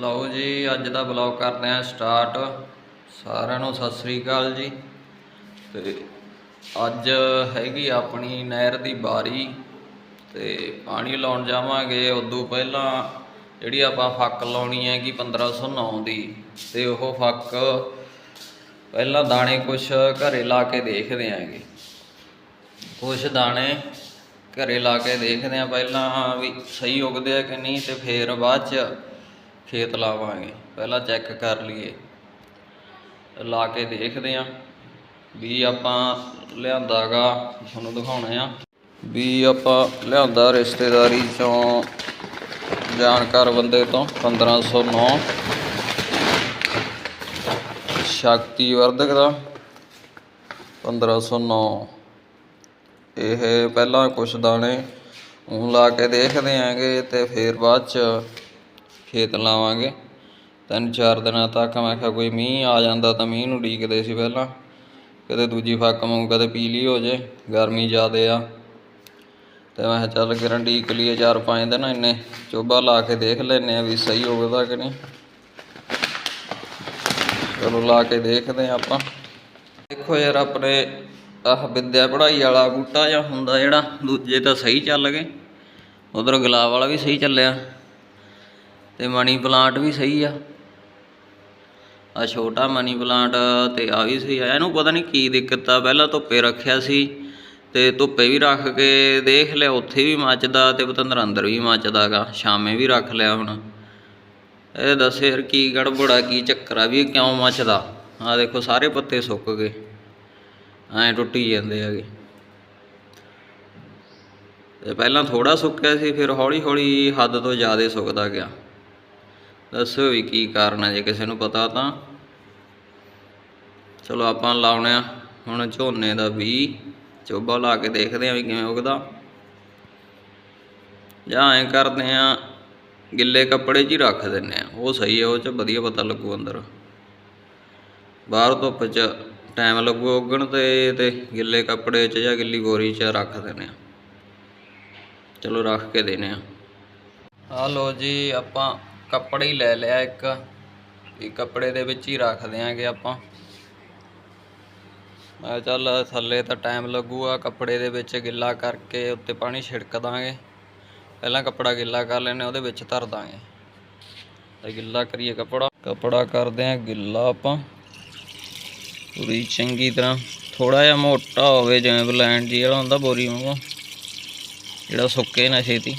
ਲਓ ਜੀ, ਅੱਜ ਦਾ ਬਲੌਗ ਕਰਦੇ ਆਂ ਸਟਾਰਟ ਸਾਰਿਆਂ ਨੂੰ ਸਤਿ ਸ੍ਰੀ ਅਕਾਲ ਜੀ। ਤੇ ਅੱਜ ਹੈਗੀ ਆਪਣੀ ਨਹਿਰ ਦੀ ਬਾਰੀ। ਤੇ ਪਾਣੀ ਲਾਉਣ ਜਾਵਾਂਗੇ, ਉਦੋਂ ਪਹਿਲਾਂ ਜਿਹੜੀ ਆਪਾਂ ਫੱਕ ਲਾਉਣੀ ਹੈਗੀ 1509 ਦੀ, ਤੇ ਉਹ ਫੱਕ ਪਹਿਲਾਂ ਦਾਣੇ ਕੁਛ ਘਰੇ ਲਾ ਕੇ ਦੇਖਦੇ ਆਂਗੇ। ਕੁਛ ਦਾਣੇ ਘਰੇ ਲਾ ਕੇ ਦੇਖਦੇ ਆ, ਪਹਿਲਾਂ ਵੀ ਸਹੀ ਉਗਦੇ ਆ ਕਿ ਨਹੀਂ, ਤੇ ਫੇਰ ਬਾਅਦ ਚ ਖੇਤ ਲਾਵਾਂਗੇ, ਪਹਿਲਾਂ ਚੈੱਕ ਕਰ ਲਈਏ। ਲਾ ਕੇ ਦੇਖਦੇ ਆ ਵੀ ਆਪਾਂ ਲਿਆਂਦਾਗਾ, ਤੁਹਾਨੂੰ ਦਿਖਾਉਣੇ ਆ। ਵੀ ਆਪਾਂ ਲਿਆਂਦਾ ਰਿਸ਼ਤੇਦਾਰੀ ਚੋਂ ਜਾਣਕਾਰ ਬੰਦੇ ਤੋਂ 1509 ਸ਼ਕਤੀ ਵਰਧਕ ਦਾ 1509 ਇਹ ਪਹਿਲਾਂ ਕੁਛ ਦਾਣੇ ਊਂ ਲਾ ਕੇ ਦੇਖਦੇ ਆਂਗੇ ਤੇ ਫਿਰ ਬਾਅਦ ਚ ਖੇਤ ਲਾਵਾਂਗੇ। ਤਿੰਨ ਚਾਰ ਦਿਨਾਂ ਤੱਕ ਮੈਂ ਕਿਹਾ ਕੋਈ ਮੀਂਹ ਆ ਜਾਂਦਾ ਤਾਂ ਮੀਂਹ ਨੂੰ ਡੀਕਦੇ ਸੀ ਪਹਿਲਾਂ। ਕਦੇ ਦੂਜੀ ਫੱਕ ਮੂੰ ਕਦੇ ਪੀਲੀ ਹੋ ਜੇ, ਗਰਮੀ ਜ਼ਿਆਦੇ ਆ। ਤੇ ਮੈਂ ਕਿਹਾ ਚੱਲ ਕਿਰਨ ਡੀਕ ਲਈਏ ਚਾਰ ਪੰਜ ਦਿਨ ਇੰਨੇ ਚੋਬਾ ਲਾ ਕੇ ਦੇਖ ਲੈਨੇ ਆ ਵੀ ਸਹੀ ਹੋਵੇਗਾ ਕਿ ਨਹੀਂ। ਚਲੋ ਲਾ ਕੇ ਦੇਖਦੇ ਆ ਆਪਾਂ। ਦੇਖੋ ਯਾਰ ਆਪਣੇ ਆਹ ਵਿਦਿਆ ਪੜ੍ਹਾਈ ਵਾਲਾ ਬੂਟਾ ਜਾਂ ਹੁੰਦਾ ਜਿਹੜਾ, ਦੂਜੇ ਤਾਂ ਸਹੀ ਚੱਲ ਗਏ। ਉਧਰ ਗੁਲਾਬ ਵਾਲਾ ਵੀ ਸਹੀ ਚੱਲਿਆ। ਤੇ ਮਨੀ ਪਲਾਂਟ ਵੀ ਸਹੀ ਆ। ਆ ਛੋਟਾ ਮਨੀ ਪਲਾਂਟ ਤੇ ਆ ਵੀ ਸਹੀ ਆ। ਇਹਨੂੰ ਪਤਾ ਨਹੀਂ ਕੀ ਦਿੱਕਤ ਆ। ਪਹਿਲਾਂ ਧੁੱਪੇ ਰੱਖਿਆ ਸੀ ਤੇ ਧੁੱਪੇ ਵੀ ਰੱਖ ਕੇ ਦੇਖ ਲਿਆ। ਉੱਥੇ ਵੀ ਮੱਚਦਾ ਤੇ ਪਤੰਦਰ ਅੰਦਰ ਵੀ ਮੱਚਦਾਗਾ। ਸ਼ਾਮੇ ਵੀ ਰੱਖ ਲਿਆ ਹੁਣ। ਇਹ ਦੱਸ ਯਾਰ ਕੀ ਗੜਬੜਾ ਕੀ ਚੱਕਰ ਆ, ਵੀ ਕਿਉਂ ਮੱਚਦਾ? ਆ ਦੇਖੋ, ਸਾਰੇ ਪੱਤੇ ਸੁੱਕ ਗਏ। ਐਂ ਟੁੱਟੀ ਜਾਂਦੇ ਹੈਗੇ। ਤੇ ਪਹਿਲਾਂ ਥੋੜਾ ਸੁੱਕਿਆ ਸੀ, ਫਿਰ ਹੌਲੀ ਹੌਲੀ ਹੱਦ ਤੋਂ ਜ਼ਿਆਦਾ ਸੁੱਕਦਾ ਗਿਆ। ਦੱਸੋ ਵੀ ਕੀ ਕਾਰਨ ਹੈ ਜੇ ਕਿਸੇ ਨੂੰ ਪਤਾ ਤਾਂ। ਚਲੋ ਆਪਾਂ ਲਾਉਣੇ ਆ, ਹੁਣ ਝੋਨੇ ਦਾ ਵੀ ਚੋਬਾ ਲਾ ਕੇ ਦੇਖਦੇ ਆ ਵੀ ਕਿਵੇਂ ਉਗਦਾ। ਜਾਂ ਐਂ ਕਰਦੇ ਆ, ਗਿੱਲੇ ਕੱਪੜੇ 'ਚ ਹੀ ਰੱਖ ਦਿੰਨੇ ਆ, ਉਹ ਸਹੀ ਹੈ ਉਹ 'ਚ ਵਧੀਆ ਪਤਾ ਲੱਗੂ ਅੰਦਰ। ਬਾਹਰ ਧੁੱਪ 'ਚ ਟਾਈਮ ਲੱਗੂ ਉੱਗਣ ਤੇ ਤੇ ਗਿੱਲੇ ਕੱਪੜੇ 'ਚ ਜਾਂ ਗਿੱਲੀ ਗੋਰੀ 'ਚ ਰੱਖ ਦਿੰਨੇ ਆ। ਚਲੋ ਰੱਖ ਕੇ ਦੇਨੇ ਆ। ਆ ਲੋ ਜੀ, ਆਪਾਂ ਕੱਪੜੇ ਹੀ ਲੈ ਲਿਆ ਇੱਕ। ਇਹ ਕੱਪੜੇ ਦੇ ਵਿੱਚ ਹੀ ਰੱਖ ਦਿਆਂਗੇ ਆਪਾਂ। ਮੈਂ ਚੱਲ ਥੱਲੇ ਤਾਂ ਟਾਈਮ ਲੱਗੂਗਾ, ਕੱਪੜੇ ਦੇ ਵਿੱਚ ਗਿੱਲਾ ਕਰਕੇ ਉੱਤੇ ਪਾਣੀ ਛਿੜਕ ਦਾਂਗੇ। ਪਹਿਲਾਂ ਕੱਪੜਾ ਗਿੱਲਾ ਕਰ ਲੈਣੇ ਉਹਦੇ ਵਿੱਚ ਧਰ ਦਾਂਗੇ। ਤੇ ਗਿੱਲਾ ਕਰੀਏ ਕੱਪੜਾ। ਕੱਪੜਾ ਕਰਦੇ ਆਂ ਗਿੱਲਾ ਆਪਾਂ। ਪੂਰੀ ਚੰਗੀ ਤਰ੍ਹਾਂ। ਥੋੜਾ ਜਿਹਾ ਮੋਟਾ ਹੋਵੇ, ਜਿਵੇਂ ਬਲੈਂਡ ਜੀ ਹੁੰਦਾ, ਬੋਰੀ ਵਾਂਗੂ। ਜਿਹੜਾ ਸੁੱਕੇ ਨਾ ਛੇਤੀ।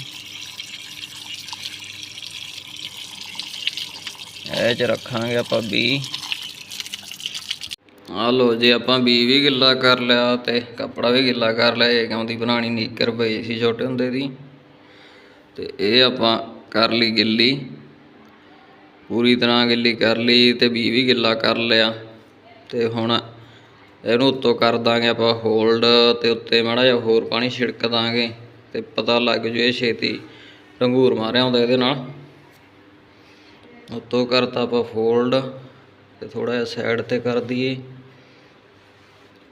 ਇਹ ਚ ਰੱਖਾਂਗੇ ਆਪਾਂ ਬੀ ਆ ਲੋ ਜੀ, ਆਪਾਂ ਬੀ ਵੀ ਗਿੱਲਾ ਕਰ ਲਿਆ ਤੇ ਕੱਪੜਾ ਵੀ ਗਿੱਲਾ ਕਰ ਲਿਆ। ਇਹ ਕਿਉਂ ਦੀ ਬਣਾਣੀ ਨੀਕਰ ਪਈ ਸੀ ਛੋਟੇ ਹੁੰਦੇ ਦੀ। ਤੇ ਇਹ ਆਪਾਂ ਕਰ ਲਈ ਗਿੱਲੀ। ਪੂਰੀ ਤਰ੍ਹਾਂ ਗਿੱਲੀ ਕਰ ਲਈ ਤੇ ਬੀ ਵੀ ਗਿੱਲਾ ਕਰ ਲਿਆ। ਤੇ ਹੁਣ ਇਹਨੂੰ ਉੱਤੋਂ ਕਰ ਦਾਂਗੇ ਆਪਾਂ ਹੋਲਡ ਤੇ ਉੱਤੇ ਮਾੜਾ ਜਿਹਾ ਹੋਰ ਪਾਣੀ ਛਿੜਕ ਦਾਂਗੇ ਤੇ ਪਤਾ ਲੱਗ ਜੂ ਇਹ ਛੇਤੀ ਢੰਗੂਰ ਮਾਰਿਆ ਹੁੰਦਾ ਇਹਦੇ ਨਾਲ। ਉੱਤੋਂ ਕਰਤਾ ਆਪਾਂ ਫੋਲਡ ਤੇ ਥੋੜਾ ਜਿਹਾ ਸਾਈਡ ਤੇ ਕਰ ਦਈਏ।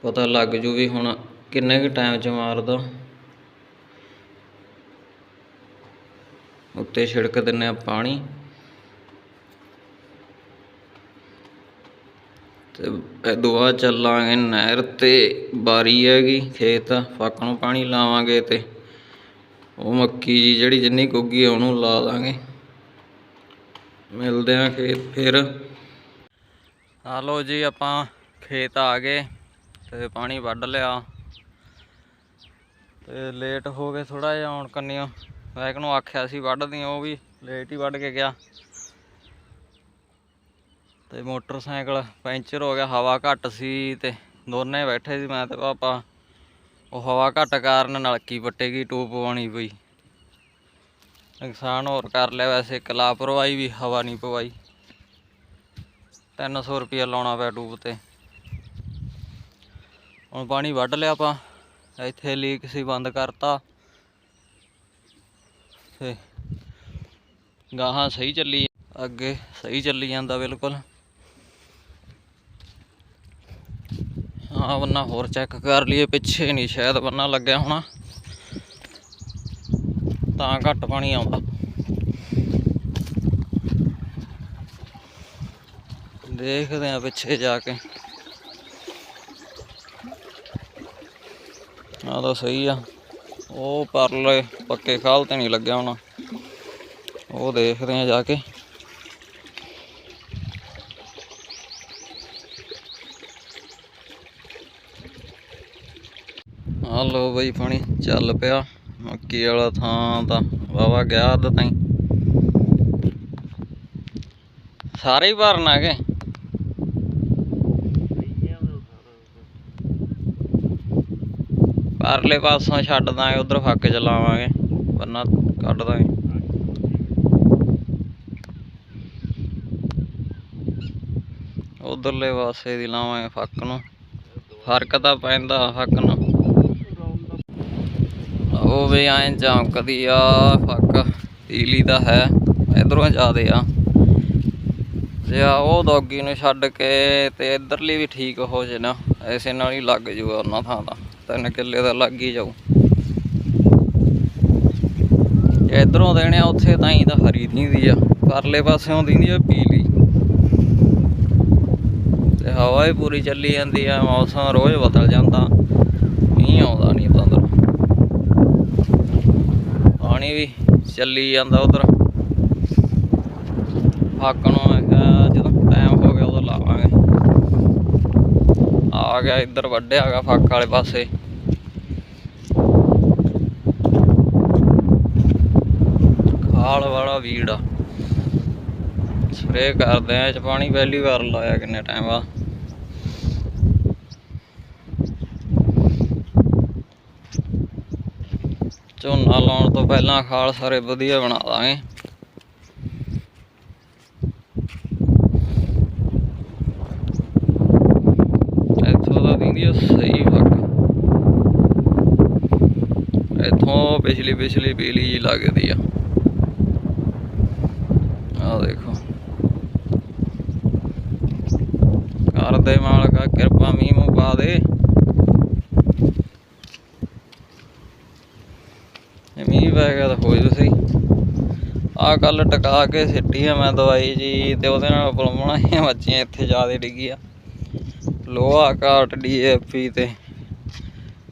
ਪਤਾ ਲੱਗ ਜੂ ਵੀ ਹੁਣ ਕਿੰਨੇ ਕੁ ਟਾਈਮ ਚ ਮਾਰਦਾ। ਉੱਤੇ ਛਿੜਕ ਦਿੰਨੇ ਆ ਪਾਣੀ। ਤੇ ਇਹ ਦੁਆ ਚੱਲਾਂਗੇ ਨਹਿਰ ਤੇ, ਬਾਰੀ ਹੈਗੀ ਖੇਤ, ਫੱਕ ਨੂੰ ਪਾਣੀ ਲਾਵਾਂਗੇ ਤੇ ਉਹ ਮੱਕੀ ਜੀ ਜਿਹੜੀ ਜਿੰਨੀ ਕੁੱਗੀ ਉਹਨੂੰ ਲਾ ਦਾਂਗੇ। ਮਿਲਦੇ ਆਂ ਖੇਤ ਫਿਰ। ਆ ਲੋ ਜੀ, ਆਪਾਂ ਖੇਤ ਆ ਗਏ ਤੇ ਪਾਣੀ ਵੱਢ ਲਿਆ। ਤੇ ਲੇਟ ਹੋ ਗਏ ਥੋੜਾ ਜਿਹਾ ਆਉਣ ਕੰਨਿਓ ਮੈਂ ਨੂੰ ਆਖਿਆ ਸੀ ਵੱਢਦੀ ਉਹ ਵੀ ਲੇਟ ਹੀ ਵੱਢ ਕੇ ਗਿਆ। ਤੇ ਮੋਟਰਸਾਈਕਲ ਪੈਂਚਰ ਹੋ ਗਿਆ, ਹਵਾ ਘੱਟ ਸੀ ਤੇ ਦੋਨੇ ਬੈਠੇ ਸੀ, ਮੈਂ ਤੇ ਪਾਪਾ। ਉਹ ਹਵਾ ਘੱਟ ਕਾਰਨ ਨਲਕੀ ਪੱਟੇਗੀ, ਟੂਬ ਪਵਾਉਣੀ ਪਈ। ਨੁਕਸਾਨ ਹੋਰ ਕਰ ਲਿਆ ਵੈਸੇ, ਇੱਕ ਲਾਪਰਵਾਹੀ ਵੀ ਹਵਾ ਨਹੀਂ ਪਵਾਈ। 300 ਰੁਪਇਆ ਲਾਉਣਾ ਪਿਆ ਟੂਬ ਤੇ। ਹੁਣ ਪਾਣੀ ਵੱਢ ਲਿਆ ਆਪਾਂ, ਇੱਥੇ ਲੀਕ ਸੀ, ਬੰਦ ਕਰਤਾ। ਤੇ ਗਾਹਾਂ ਸਹੀ ਚੱਲੀ ਅੱਗੇ ਸਹੀ ਚੱਲੀ ਜਾਂਦਾ ਬਿਲਕੁਲ। ਹਾਂ ਬੰਨਾ ਹੋਰ ਚੈੱਕ ਕਰ ਲਈਏ, ਪਿੱਛੇ ਨਹੀਂ ਸ਼ਾਇਦ ਬੰਨਾ ਲੱਗਿਆ ਹੋਣਾ। ਤਾਂ ਘੱਟ ਪਾਣੀ ਆਉਂਦਾ। ਦੇਖਦੇ ਆ ਪਿੱਛੇ ਜਾ ਕੇ। ਆ ਤਾਂ ਸਹੀ ਆ। ਉਹ ਪਰਲੇ ਪੱਕੇ ਖਾਲ ਤੇ ਨਹੀਂ ਲੱਗਿਆ ਹੋਣਾ। ਉਹ ਦੇਖਦੇ ਆ ਜਾ ਕੇ। ਆ ਲੋ ਬਈ ਪਾਣੀ, ਚੱਲ ਪਿਆ। ਮੱਕੀ ਵਾਲਾ ਥਾਂ ਤਾਂ ਵਾਵਾ ਗਿਆ ਅੱਧ ਤਾਈਂ ਸਾਰੇ ਹੀ ਭਰਨਾ ਹੈਗੇ ਪਰਲੇ ਪਾਸੋਂ ਛੱਡ ਦਾਂਗੇ, ਉਧਰ ਫੱਕ ਚਲਾਵਾਂਗੇ ਬੰਨਾ ਕੱਢ ਦਾਂਗੇ। ਉਧਰਲੇ ਪਾਸੇ ਦੀ ਲਾਵਾਂਗੇ ਫੱਕ ਨੂੰ। ਫ਼ਰਕ ਤਾਂ ਪੈਂਦਾ ਫੱਕ ਨੂੰ। ਉਹ ਵੀ ਐਂ ਚਮਕਦੀ ਆ ਫੱਕ ਪੀਲੀ ਦਾ ਹੈ, ਇਧਰੋਂ ਜ਼ਿਆਦੇ ਆ। ਜੇ ਆ ਉਹ ਡੌਗੀ ਨੂੰ ਛੱਡ ਕੇ ਤੇ ਇਧਰਲੀ ਵੀ ਠੀਕ ਹੋ ਜੇ ਨਾ, ਐਸੇ ਨਾਲ ਹੀ ਲੱਗ ਜੂਗਾ ਉਹਨਾਂ ਥਾਂ ਦਾ, ਤਿੰਨ ਕਿੱਲੇ ਦਾ ਲੱਗ ਹੀ ਜਾਊ। ਇਧਰੋਂ ਦੇਣੇ ਆ, ਉੱਥੇ ਤਾਂ ਹੀ ਤਾਂ ਹਰੀ ਦਿੰਦੀ ਆ, ਪਰਲੇ ਪਾਸਿਓਂ ਦਿੰਦੀ ਆ ਪੀਲੀ। ਤੇ ਹਵਾ ਹੀ ਪੂਰੀ ਚੱਲੀ ਜਾਂਦੀ ਆ, ਮੌਸਮ ਰੋਜ਼ ਬਦਲ ਜਾਂਦਾ, ਮੀਂਹ ਆਉਂਦਾ ਨਹੀਂ ਤਾਂ ਅੰਦਰ ਪਾਣੀ ਵੀ ਚੱਲੀ ਜਾਂਦਾ ਉਧਰ। ਫੱਕ ਨੂੰ ਮੈਂ ਕਿਹਾ ਜਦੋਂ ਟਾਈਮ ਹੋ ਗਿਆ ਉਦੋਂ ਲਾਵਾਂਗੇ। ਆ ਗਿਆ ਇੱਧਰ ਵੱਢਿਆ ਹੈਗਾ ਫੱਕ ਵਾਲੇ ਪਾਸੇ। ਖਾਲ ਵਾਲਾ ਵੀੜ ਆ। ਸਪਰੇ ਕਰਦੇ ਆ ਚ ਪਾਣੀ, ਪਹਿਲੀ ਵਾਰ ਲਾਇਆ ਕਿੰਨੇ ਟਾਈਮ ਆ ਝੋਨਾ ਲਾਉਣ ਤੋਂ ਪਹਿਲਾਂ ਖਾਲ ਸਾਰੇ ਵਧੀਆ ਬਣਾ ਦਾਂਗੇ। ਇੱਥੋਂ ਦਾ ਦਿੰਦੀ ਆ ਸਹੀ ਵਕ ਇੱਥੋਂ ਪਿਛਲੀ ਪਿਛਲੀ ਬਿਜਲੀ ਜੀ ਲੱਗਦੀ ਆ। ਆ ਦੇਖੋ। ਕਰਦੇ ਮਾਲਕਾ ਕਿਰਪਾ ਮੀਂਹ ਮੂੰਹ ਪਾ ਦੇ ਜੇ ਮੀਂਹ ਪੈ ਗਿਆ ਤਾਂ ਹੋ ਜੂ ਸਹੀ ਆ ਕੱਲ ਟਕਾ ਕੇ ਸਿੱਟੀ ਆ ਮੈਂ ਦਵਾਈ ਜੀ, ਤੇ ਉਹਦੇ ਨਾਲ ਪ੍ਰੋਬਲਮ ਆਈਆਂ ਬੱਚੀਆਂ ਇੱਥੇ ਜ਼ਿਆਦਾ ਡਿੱਗੀ ਆ। ਲੋਹਾ ਕਾਟ ਡੀਏਪੀ ਤੇ,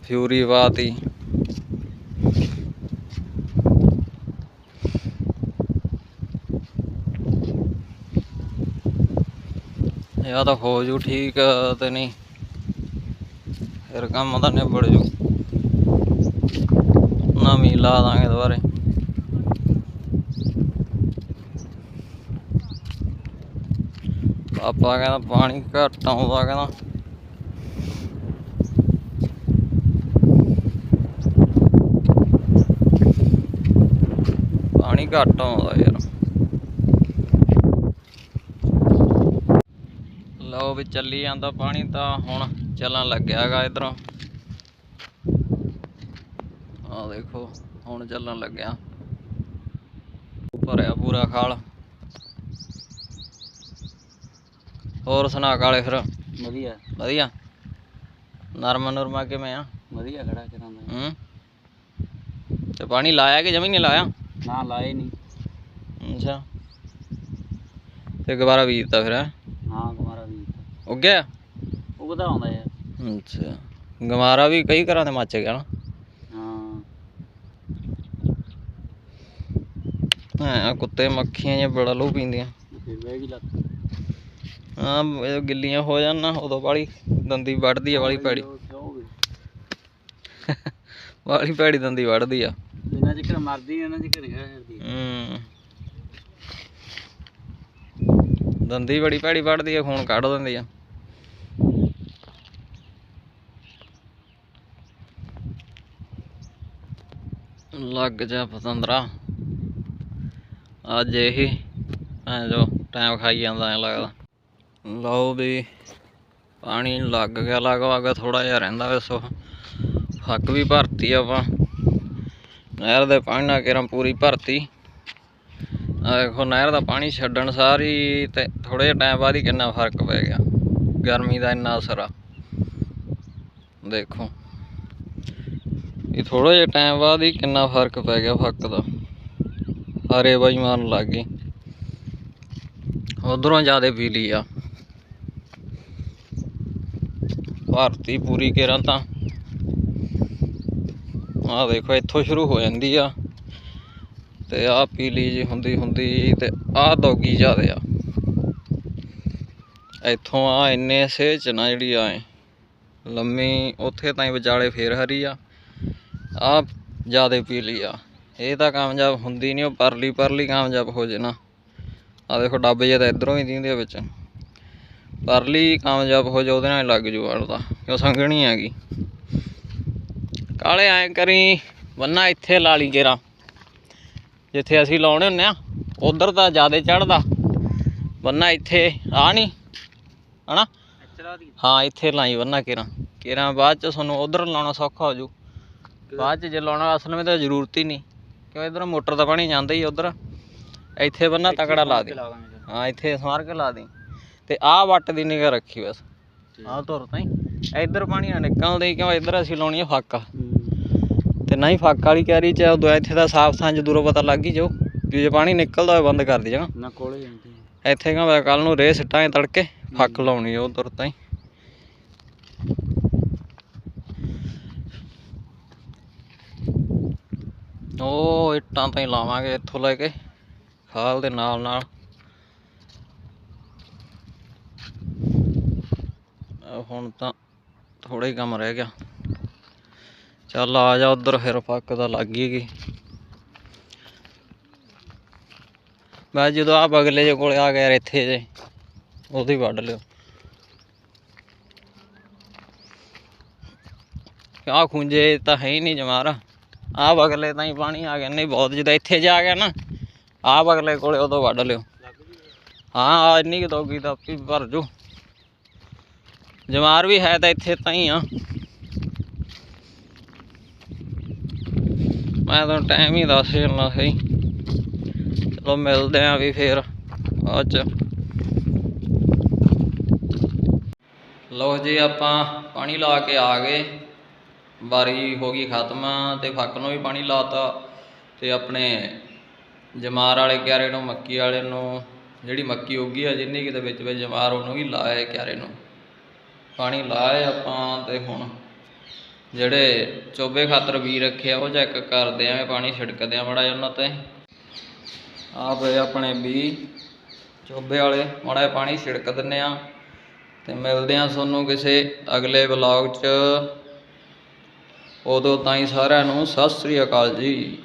ਫਿਊਰੀ ਪਾਤੀ। ਜਾਂ ਤਾਂ ਹੋ ਜੂ ਠੀਕ ਤੇ ਨਹੀਂ। ਫਿਰ ਕੰਮ ਤਾਂ ਨਿਬੜ ਜੂ। ਲਾ ਦਾਂਗੇ ਦੁਬਾਰੇ। ਪਾਪਾ ਕਹਿੰਦਾ ਪਾਣੀ ਘੱਟ ਆਉਂਦਾ, ਕਹਿੰਦਾ। ਪਾਣੀ ਘੱਟ ਆਉਂਦਾ ਯਾਰ। ਲਓ ਵੀ ਚੱਲੀ ਜਾਂਦਾ ਪਾਣੀ ਤਾਂ ਹੁਣ ਚੱਲਣ ਲੱਗਿਆ ਹੈਗਾ ਇਧਰੋਂ। ਆ ਦੇਖੋ। ਹੁਣ ਚੱਲਣ ਲੱਗਿਆ। ਭਰਿਆ ਪੂਰਾ ਖਾਲ। ਹੋਰ ਸੁਣਾ ਕਾਲੇ ਫਿਰ? ਵਧੀਆ। ਵਧੀਆ? ਨਰਮਾ ਨੁਰਮਾ ਕਿਵੇਂ ਆ? ਵਧੀਆ ਖੜਾ ਕਰਾਂਦਾ ਹੂੰ। ਤੇ ਪਾਣੀ ਲਾਇਆ ਕਿ ਜਮੀ ਨਹੀਂ ਲਾਇਆ? ਨਾ ਲਾਏ ਨਹੀਂ ਅੱਛਾ। ਤੇ ਦੁਬਾਰਾ ਬੀਜਤਾ ਫਿਰ ਹੈਂ? ਕੁਮਾਰਾ ਵੀ ਉੱਗਿਆ ਉਗਦਾ ਆਉਂਦਾ ਯਾਰ। ਅੱਛਾ। ਗਮਾਰਾ ਵੀ ਕਈ ਘਰਾਂ ਦੇ ਮੱਚ ਗਿਆ ਨਾ ਹਾਂ ਹਾਂ ਕੁੱਤੇ ਮੱਖੀਆਂ ਜਾਂ ਬੜਾ ਲੋ ਪੀਂਦੀਆਂ। ਹਾਂ ਜਦੋਂ ਗਿੱਲੀਆਂ ਹੋ ਜਾਣ ਨਾ ਉਦੋਂ ਵਾਲੀ ਦੰਦੀ ਵੱਢਦੀ ਆ ਵਾਲੀ ਪੈੜੀ। ਵਾਲੀ ਪੈੜੀ ਦੰਦੀ ਵੱਢਦੀ ਆ। ਮਰਦੀ ਇਹਨਾਂ ਹੂੰ। ਦੰਦੀ ਬੜੀ ਭੈੜੀ ਵੱਢਦੀ ਆ ਖੂਨ ਕੱਢ ਦਿੰਦੀ ਆ। ਲੱਗ ਜਾ ਪਤੰਦਰਾ। ਅੱਜ ਇਹੀ ਐ ਜੋ ਟਾਈਮ ਖਾਈ ਜਾਂਦਾ ਐ ਲੱਗਦਾ। ਲਓ ਵੀ ਪਾਣੀ ਲੱਗ ਗਿਆ ਲਗਭਗ ਥੋੜਾ ਜਿਹਾ ਰਹਿੰਦਾ ਵੈਸੇ ਫੱਕ ਵੀ ਭਰਤੀ ਆਪਾਂ। ਨਹਿਰ ਦੇ ਪਾਣੀ ਨਾਲ ਕਿਰਾਂ ਪੂਰੀ ਭਰਤੀ। ਦੇਖੋ ਨਹਿਰ ਦਾ ਪਾਣੀ ਛੱਡਣ ਸਾਰੀ ਤੇ ਥੋੜੇ ਜਿਹੇ ਟਾਈਮ ਬਾਅਦ ਹੀ ਕਿੰਨਾ ਫ਼ਰਕ ਪੈ ਗਿਆ। ਗਰਮੀ ਦਾ ਇੰਨਾ ਅਸਰ ਆ। ਦੇਖੋ। ਇਹ ਥੋੜੇ ਜਿਹਾ ਟਾਈਮ ਬਾਅਦ ਹੀ ਕਿੰਨਾ ਫ਼ਰਕ ਪੈ ਗਿਆ ਫੱਕ ਦਾ। ਹਰੇ ਬਾਈ ਮਾਰਨ ਲੱਗ ਗਈ। ਉਧਰੋਂ ਜ਼ਿਆਦੇ ਪੀਲੀ ਆ। ਭਰਤੀ ਪੂਰੀ ਕੇਰਾਂ ਤਾਂ। ਆਹ ਦੇਖੋ, ਇੱਥੋਂ ਸ਼ੁਰੂ ਹੋ ਜਾਂਦੀ ਆ। ਤੇ ਆਹ ਪੀਲੀ ਜੀ ਹੁੰਦੀ ਹੁੰਦੀ ਤੇ ਆਹ ਦੋਗੀ ਜ਼ਿਆਦੇ ਆ। ਇੱਥੋਂ ਆ ਇੰਨੇ ਸੇਚ ਨਾ ਜਿਹੜੀ ਆ ਲੰਮੀ, ਉੱਥੇ ਤਾਈਂ ਵਿਚਾਲੇ ਫੇਰ ਹਰੀ ਆ। ਆ ਜਿਆਦੇ ਪੀਲੀ ਆ। ਇਹ ਤਾਂ ਕਾਮਯਾਬ ਹੁੰਦੀ ਨਹੀਂ, ਉਹ ਪਰਲੀ ਪਰਲੀ ਕਾਮਯਾਬ ਹੋ ਜੇ ਨਾ। ਆ ਦੇਖੋ, ਡੱਬ ਜੇ ਤਾਂ ਇਧਰੋਂ ਹੀ ਦਿੰਦੇ ਵਿੱਚ। ਪਰਲੀ ਕਾਮਯਾਬ ਹੋ ਜਾ, ਉਹਦੇ ਨਾਲ ਲੱਗ ਜੂ ਵਾਲ ਦਾ ਕਿਉਂ ਸੰਗਣੀ ਹੈਗੀ। ਕਾਲੇ ਐਂ ਕਰੀ ਬੰਨਾ ਇੱਥੇ ਲਾ ਲਈ ਗੇਰਾ ਜਿੱਥੇ ਅਸੀਂ ਲਾਉਣੇ ਹੁੰਨੇ ਆ, ਉਧਰ ਤਾਂ ਜ਼ਿਆਦਾ ਚੜਦਾ ਬੰਨਾ ਇੱਥੇ ਆ ਨਹੀਂ ਹਨਾ? ਦੀ ਹਾਂ, ਇੱਥੇ ਲਾਈ ਬੰਨਾ ਕੇਰਾ। ਕੇਰਾ ਬਾਅਦ ਚ ਤੁਹਾਨੂੰ ਉਧਰ ਲਾਉਣਾ ਸੌਖਾ ਹੋ ਜੂ। ਬਾਅਦ ਚ ਜੇ ਲਾਉਣਾ ਅਸਲ ਵਿੱਚ ਤਾਂ ਜ਼ਰੂਰਤ ਹੀ ਨਹੀਂ। ਕਿਉਂ ਇਧਰ ਮੋਟਰ ਦਾ ਪਾਣੀ ਜਾਂਦਾ ਹੀ ਉਧਰ। ਇੱਥੇ ਬੰਨਾ ਤਕੜਾ ਲਾ ਦੇ। ਹਾਂ ਇੱਥੇ ਸਮਾਰ ਕੇ ਲਾ ਦੇ। ਤੇ ਆਹ ਵੱਟ ਦੀ ਨਿਗਾ ਰੱਖੀ ਬਸ। ਆਹ ਤੁਰ ਤਾਈ ਇੱਧਰ ਪਾਣੀ ਨਾ ਨਿਕਲਦਾ ਹੀ ਕਿਉਂ ਇੱਧਰ ਅਸੀਂ ਲਾਉਣੀ ਆ ਫੱਕ। ਤੇ ਨਹੀਂ ਫੱਕ ਵਾਲੀ ਕੈਰੀ ਚ ਉਦੋਂ ਇੱਥੇ ਦਾ ਸਾਫ਼ ਸਾਂਝ ਦੂਰੋਂ ਪਤਾ ਲੱਗ ਹੀ ਜਾਓ ਜੇ ਪਾਣੀ ਨਿਕਲਦਾ ਹੋਵੇ ਬੰਦ ਕਰ ਦੀ ਜਗਾ ਨਾ ਕੋਲੇ ਜਾਂਦੇ। ਇੱਥੇ ਕਹਾਂ ਕੱਲ ਨੂੰ ਰੇ ਸਿੱਟਾਂ ਤੜਕੇ ਫੱਕ ਲਾਉਣੀ ਉਹ ਤੁਰ ਤਾਈ ਉਹ ਇੱਟਾਂ ਤਾਂ ਹੀ ਲਾਵਾਂਗੇ ਇੱਥੋਂ ਲੈ ਕੇ, ਖਾਲ ਦੇ ਨਾਲ ਨਾਲ। ਹੁਣ ਤਾਂ ਥੋੜਾ ਹੀ ਕੰਮ ਰਹਿ ਗਿਆ। ਚੱਲ ਆ ਜਾ ਉਧਰ, ਫਿਰ ਫੱਕ ਤਾਂ ਲੱਗ ਹੀ ਗਈ। ਮੈਂ ਜਦੋਂ ਆ ਬਗਲੇ ਜੇ ਕੋਲੇ ਆ ਗਿਆ ਇੱਥੇ ਜੇ, ਉਹਦੀ ਵੱਢ ਲਿਓ। ਆ ਖੁੰਝੇ ਤਾਂ ਹੈ ਹੀ ਨਹੀਂ ਜਮਾਰ। ਆ ਬਗਲੇ ਤਾਂ ਹੀ ਪਾਣੀ ਆ ਗਿਆ, ਨਹੀਂ ਬਹੁਤ, ਜਦੋਂ ਇੱਥੇ ਜਾ ਗਿਆ ਨਾ ਆ ਬਗਲੇ ਕੋਲੇ ਉਦੋਂ ਵੱਢ ਲਿਓ। ਹਾਂ ਆ ਇੰਨੀ ਕੁ ਦੋਗੀ ਤਾਂ ਆਪੀ ਭਰ ਜੂ। ਜਮਾਰ ਵੀ ਹੈ ਤਾਂ ਇੱਥੇ ਤਾਂ ਹੀ ਆ। ਮੈਂ ਤਾਂ ਟਾਈਮ ਹੀ ਦੱਸ ਚੱਲਣਾ ਸਹੀ ਚਲੋ ਮਿਲਦੇ ਆਂ ਵੀ ਫੇਰ ਅੱਜ ਲਓ ਜੀ ਆਪਾਂ ਪਾਣੀ ਲਾ ਕੇ ਆ ਗਏ। ਬਾਰੀ ਹੋ ਗਈ ਖਤਮ ਤੇ ਫੱਕ ਨੂੰ ਵੀ ਪਾਣੀ ਲਾਤਾ ਤੇ ਆਪਣੇ ਜਮਾਰ ਵਾਲੇ ਕਿਆਰੇ ਨੂੰ, ਮੱਕੀ ਵਾਲੇ ਨੂੰ, ਜਿਹੜੀ ਮੱਕੀ ਉੱਗੀ ਆ, ਜਿੰਨੀ ਕਿਤੇ ਵਿੱਚ ਵਿੱਚ ਜਮਾਰ ਉਹਨੂੰ ਵੀ ਲਾਇਆ ਕਿਆਰੇ ਨੂੰ। ਪਾਣੀ ਲਾਇਆ ਆਪਾਂ ਤੇ ਹੁਣ ਜਿਹੜੇ ਚੋਬੇ ਖਾਤਰ ਵੀ ਰੱਖਿਆ, ਉਹ ਚੈੱਕ ਕਰਦੇ ਆਂ, ਪਾਣੀ ਛਿੜਕਦੇ ਆਂ ਮੜਾ ਉਹਨਾਂ ਤੇ। ਆ ਪਏ ਆਪਣੇ ਵੀ ਚੋਬੇ ਵਾਲੇ, ਮਾੜਾ ਜਿਹਾ ਪਾਣੀ ਛਿੜਕ ਦਿੰਨੇ ਆ ਤੇ ਮਿਲਦੇ ਆ ਤੁਹਾਨੂੰ ਕਿਸੇ ਅਗਲੇ ਵਲੌਗ 'ਚ। ਉਦੋਂ ਤਾਈਂ ਸਾਰਿਆਂ ਨੂੰ ਸਤਿ ਸ੍ਰੀ ਅਕਾਲ ਜੀ।